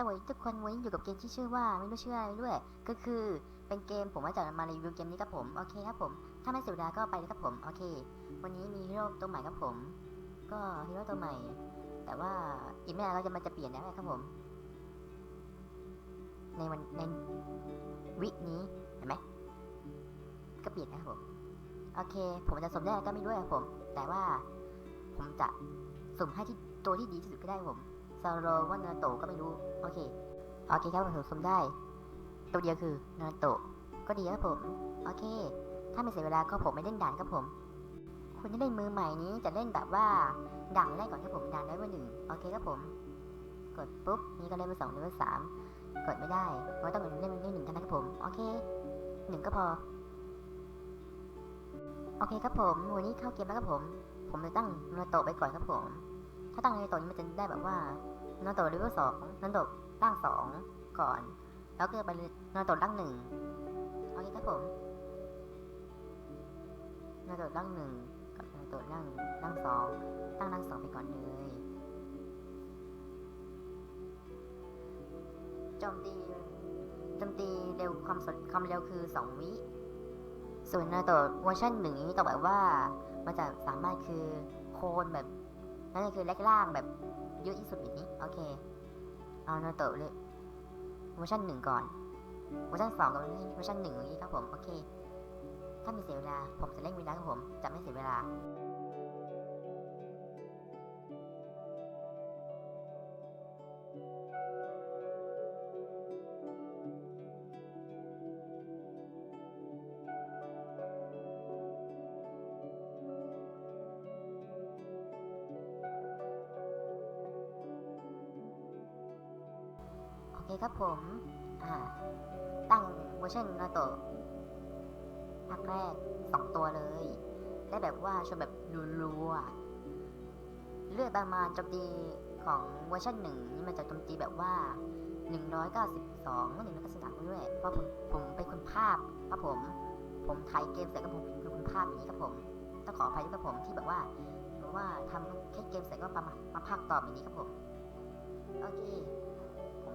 สวัสดีทุกคนวันนี้อยู่กับเกมที่ชื่อว่าไม่รู้ชื่ออะไรด้วย ก็คือเป็นเกมผมว่าจะมารีวิวเกมนี้ครับผม โอเคครับผม ถ้าไม่เสียเวลาก็ไปเลยครับผม โอเค วันนี้มีฮีโร่ตัวใหม่ครับผม ก็ฮีโร่ตัวใหม่ แต่ว่าอีกไม่นานเราจะมันจะเปลี่ยนแล้วครับผม ในวันในวินี้เห็นไหมก็เปลี่ยนนะครับผม โอเค ผมจะสมได้ก็ไม่รู้ครับผม แต่ว่าผมจะสุ่มให้ที่ตัวที่ดีที่สุดก็ได้ผม ซาโรว่านาโตะก็ไม่รู้ โอเค โอเคครับผมสมได้ ตัวเดียวคือนาโตะก็ดีครับผม โอเค ถ้าไม่เสียเวลาก็ผมไม่เล่นด่านครับผม คุณที่เล่นมือใหม่นี้จะเล่นแบบว่าด่านแรกก่อนครับผมด่านเลเวลหนึ่งโอเคครับผม กดปุ๊บนี่ก็เลเวลสองเลเวลสามกดไม่ได้เราต้องเล่นเลเวลหนึ่งเท่านั้นครับผม โอเคหนึ่งก็พอ โอเคครับผมวันนี้เข้าเกมแล้วครับผม ผมจะตั้งนาโตะไปก่อนครับผม ถ้าตั้งในาโตนี้มันจะได้แบบว่านาโตะเลเวลสองนาโตะร่างสองก่อน แล้วก็ไปนาโตะร่างหนึ่งโอเคครับผมนาโตะร่างหนึ่งกับนาโตะร่างร่างสองตั้งร่างสองไปก่อนเลยโจมตีโจมตีเร็วความสดความเร็วคือ2วิส่วนนาโตะเวอร์ชันหนึ่งนี้ต้องแบบว่ามันจะสามารถคือโคนแบบ นั่นก็คือแรกล่างแบบเยอะที่สุดแบบนี้โอเค เอานาโตะเลยเวอร์ชันหนึ่งก่อนเวอร์ชันสองกับเวอร์ชันหนึ่งอย่างนี้ครับผม โอเค ถ้ามีเสียเวลา ผมจะเร่งเวลาครับผม จะไม่เสียเวลา เคครับผมตั้งเวอร์ชันนาโตะภาคแรกสองตัวเลย ได้แบบว่าชนแบบรัวๆเลือดประมาณโจมตีของเวอร์ชันหนึ่งนี่มันจะโจมตีแบบว่า 192ไม่193ด้วย เพราะผมผมเป็นคนภาพครับผม ผมถ่ายเกมเสร็จก็ผมเป็นคนภาพอย่างนี้ครับผมต้องขออภัยด้วยครับผมที่แบบว่าแบบว่าทำแค่เกมเสร็จก็มามาภาคต่อแบบนี้ครับผม โอเค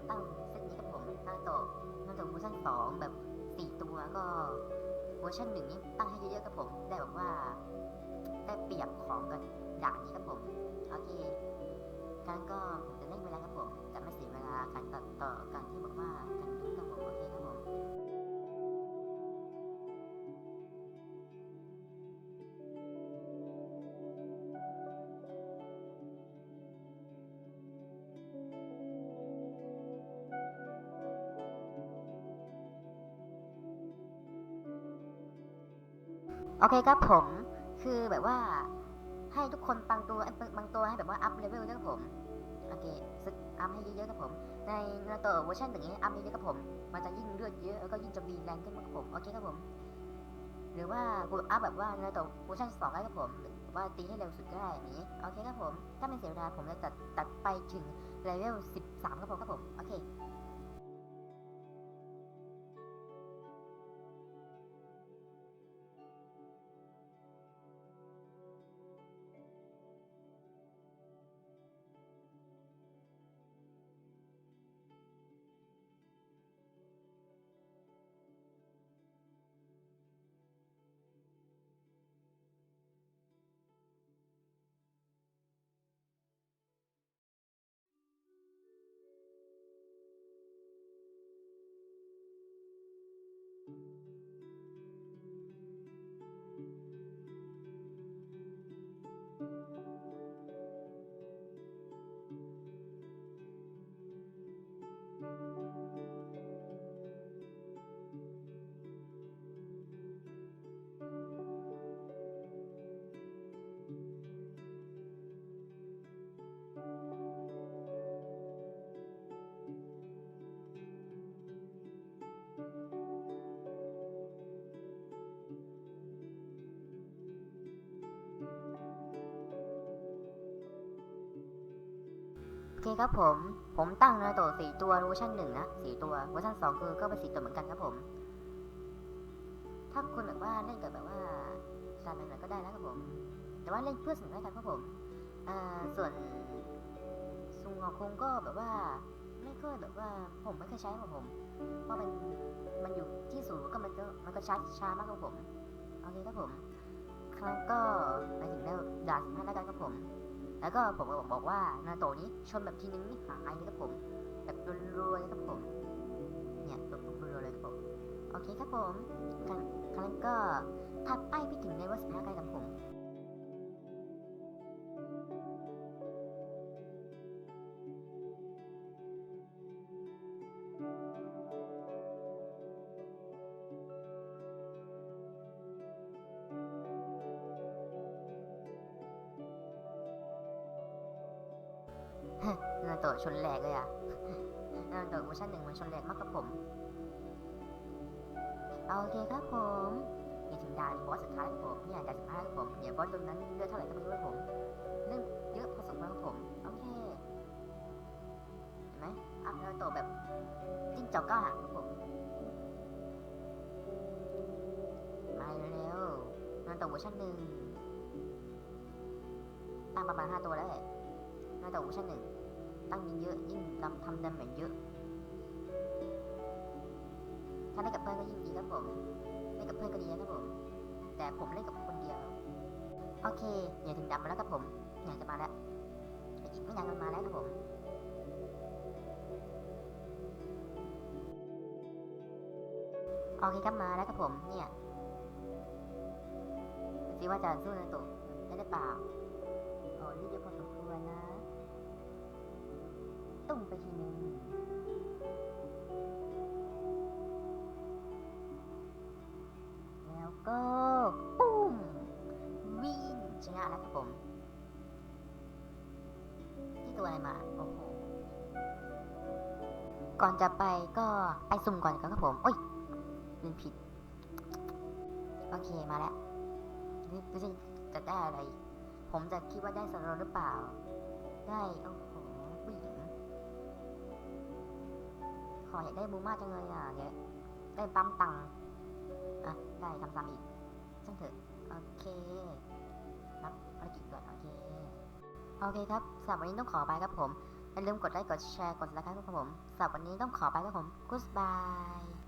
ตั้งเซตนี้ครับผมนาโตะนาโตะเวอร์ชันสองแบบสี่ตัวก็เวอร์ชันหนึ่งนี้ตั้งให้เยอะๆครับผม ได้แบบว่า ได้เปรียบของกันด่านนี้ครับผม โอเคการก็ผมจะเล่นเวลาครับผม จะไม่เสียเวลาการตัดต่อการที่บอกว่าการดู โอเคครับผมคือแบบว่าให้ทุกคนบางตัวบางตัวให้แบบว่าอัพเลเวลด้วยครับผมโอเคซึกอัพให้เยอะๆครับผม ในนาโตเวอร์ชันอย่างนี้อัพเยอะๆครับผม มันจะยิ่งเลือดเยอะแล้วก็ยิ่งโจมตีแรงขึ้นครับผมโอเคครับผม หรือว่ากูอัพแบบว่านาโตเวอร์ชันสองได้ครับผมหรือว่าตีให้เร็วสุดก็ได้อย่างนี้โอเคครับผม ถ้าไม่เสียเวลาผมจะตัดตัดไปถึงเลเวล13ครับผมครับผมโอเค เคครับผม ผมตั้งนาโตะสี่ตัวเวอร์ชันหนึ่งนะสี่ตัวเวอร์ชันสองคือก็เป็นสี่ตัวเหมือนกันครับผม ถ้าคุณแบบว่าเล่นกับแบบว่าสายใหม่ๆก็ได้นะครับผม แต่ว่าเล่นเพื่อสนุกได้กันครับผมส่วนซุงอคงก็แบบว่า ไม่ค่อยแบบว่าผมไม่เคยใช้ของผม เพราะมันมันอยู่ที่สูงก็มันก็มันก็ช้าช้ามากครับผมโอเคครับผมครั้งก็ไปถึงแล้วด่าสิบห้าแล้วกันครับผม แล้วก็ผมก็บอกว่านาโตนี้ชนแบบทีนึงนี่หายนะครับผม แบบรัวๆเลยครับผม เนี่ยแบบรัวๆเลยครับผม โอเคครับผมครั้งครั้งก็ถัดไปไปถึงในวัสดุใกล้กับผม นาโตะชนแหลกเลยอะนาโตะเวอร์ชันหนึ่งมันชนแหลกมากครับผมโอเคครับผมนี่ถึงด่านบอสสุดท้ายครับผมเนี่ยด่านสุดท้ายครับผมเดี๋ยวบอสตรงนั้นเลือดเท่าไหร่ก็ไม่รู้ครับผมเรื่องเยอะพอสมควรครับผมโอเคเห็นไหมอัพนาโตะแบบจิ้งจอกก้าหางครับผมมาเร็วนาโตะเวอร์ชันหนึ่งตั้งประมาณห้าตัวแล้ว แหละนาโตะเวอร์ชันหนึ่งตั้งยิ่งเยอะยิ่งทำทำดาเมจเยอะ ถ้าเล่นกับเพื่อนก็ยิ่งดีครับผมเล่นกับเพื่อนก็ดีนะครับผม แต่ผมเล่นกับคนเดียว โอเคอย่าถึงดำมาแล้วครับผมเนี่ยจะมาแล้วอีกไม่นานมันมาแล้วครับผมโอเคครับมาแล้วครับผมเนี่ยดูสิว่าจะสู้นาโตะได้หรือเปล่าโอ้รีบเยอะพอสมควรนะ ตุ้มไปทีนึงแล้วก็ปุ้มวิ่งชนะแล้วครับผมที่ตัวอะไรมา โอ้โห ก่อนจะไปก็ไปสุ่มก่อนครับผม โอ้ยลืมผิด โอเคมาแล้วนี่จะได้อะไร ผมจะคิดว่าได้สโลว์หรือเปล่า ได้โอ้ ออยากได้บูมาจังเลยอะเดี๋ยวได้ปั๊มตังค์อะได้ทำซ้ำอีกช่างเถอะโอเครับภารกิจก่อนโอเคโอเคครับสำหรับวันนี้ต้องขอไปครับผมอย่าลืมกดไลค์กดแชร์กด subscribe ครับผมสำหรับวันนี้ต้องขอไปครับผมกุ๊ดบาย